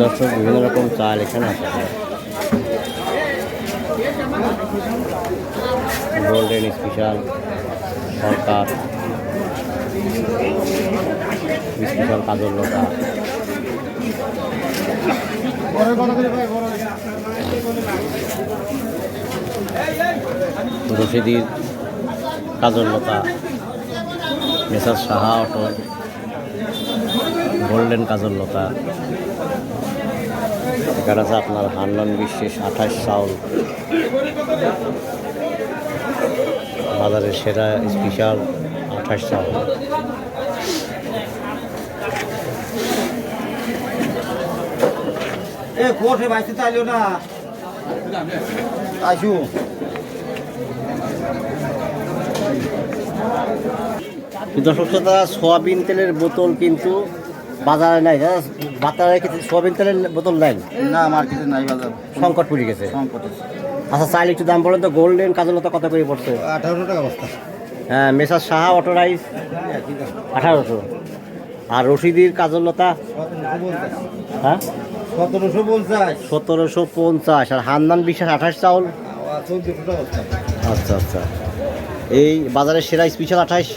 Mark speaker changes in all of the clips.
Speaker 1: দর্শক বিভিন্ন রকম চাল এখানে আছে। Golden special Sarkar special Kajal Lata রশিদির Kajal Lata মেসার সাহা, অটো, গোল্ডেন কাজল লতা। এখানে আছে আপনার হান্নান বিশেষ আঠাশ চাউল। বাজারের সেরা স্পেশাল আঠাশ চাউল।
Speaker 2: এ কোঠে বাইতে চাইলো না। আসু
Speaker 1: দর্শক শ্রোতা সোয়াবিন তেলের বোতল কিন্তু বাজারে নাই। জানেন? বাজারে কিন্তু সোয়াবিন তেলের বোতল নাই?
Speaker 2: না মার্কেটে নাই বাজার।
Speaker 1: সংকট পড়ে গেছে।
Speaker 2: সংকট
Speaker 1: আচ্ছা চাইলে একটু দাম বলেন তো গোল্ডেন কাজলতা কত করে পড়ছে?
Speaker 2: আঠারোশো টাকা বস্তা।
Speaker 1: হ্যাঁ মেসার সাহা অটো রাইস আঠারোশো। আর রশিদির কাজলতা? হ্যাঁ?
Speaker 2: সতেরোশো পঞ্চাশ।
Speaker 1: সতেরোশো পঞ্চাশ। আর হান্নান বিশ্বাস আঠাশ চাউল? আচ্ছা আচ্ছা। এই বাজারের সেরা স্পেশাল আঠাশ?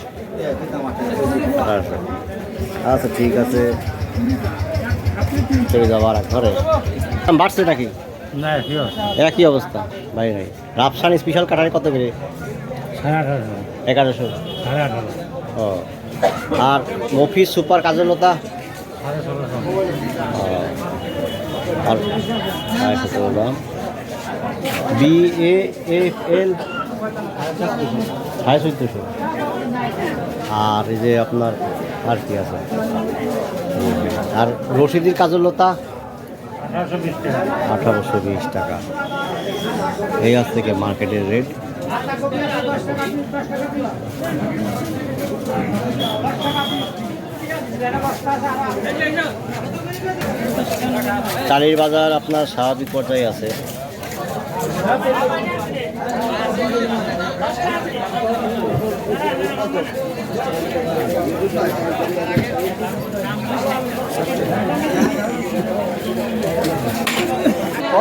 Speaker 2: একই
Speaker 1: আচ্ছা ঠিক আছে। চলে যাব আর ঘরে। বাড়ছে নাকি? একই অবস্থা। ভাই নাই রাফসান স্পেশাল কাটারে কত করে? এগারোশো। ও। আর মফিস সুপার কাজলতা আর দাম বি এ এফ এল সাড়ে চোদ্দোশো। আর এই যে আপনার আর কি আছে? আর রশিদির কাজলতা?
Speaker 2: আঠারোশো বিশ টাকা।
Speaker 1: এই আজ থেকে মার্কেটের রেট। চালের বাজার আপনার স্বাভাবিক পর্যায়ে আছে।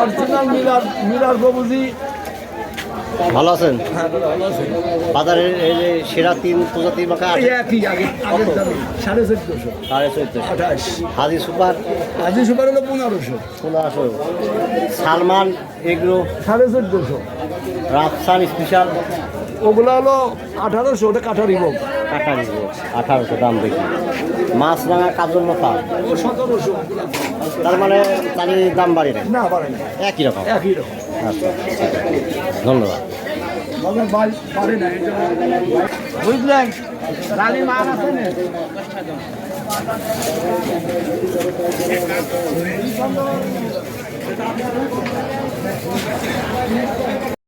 Speaker 2: অরিজিনাল মিলার মিলার বাবুজি
Speaker 1: ভালো আছেন? বাজারের এই যে সেরা তিন প্রজাতির মাখা আছে
Speaker 2: একই আগে সাড়ে চোদ্দশো।
Speaker 1: সাড়ে চোদ্দশো।
Speaker 2: আঠাশ।
Speaker 1: হাজি সুপার?
Speaker 2: আজি সুপার হলো পনেরোশো।
Speaker 1: পনেরোশো। সালমান এগ্রো?
Speaker 2: সাড়ে চোদ্দশো।
Speaker 1: রাফসান স্পেশাল?
Speaker 2: ওগুলো হলো আঠারোশো ওটা কাঠারি ভোগ।
Speaker 1: কাটারি আঠারোশো দাম বেশি মাছ রাঙা কাজল
Speaker 2: ও সতেরোশো।
Speaker 1: তার মানে তারই দাম বাড়ি না?
Speaker 2: না পারে না।
Speaker 1: একই রকম?
Speaker 2: একই রকম।
Speaker 1: আচ্ছা ধন্যবাদ।
Speaker 2: বুঝলেন? রানী মাছ আছে না?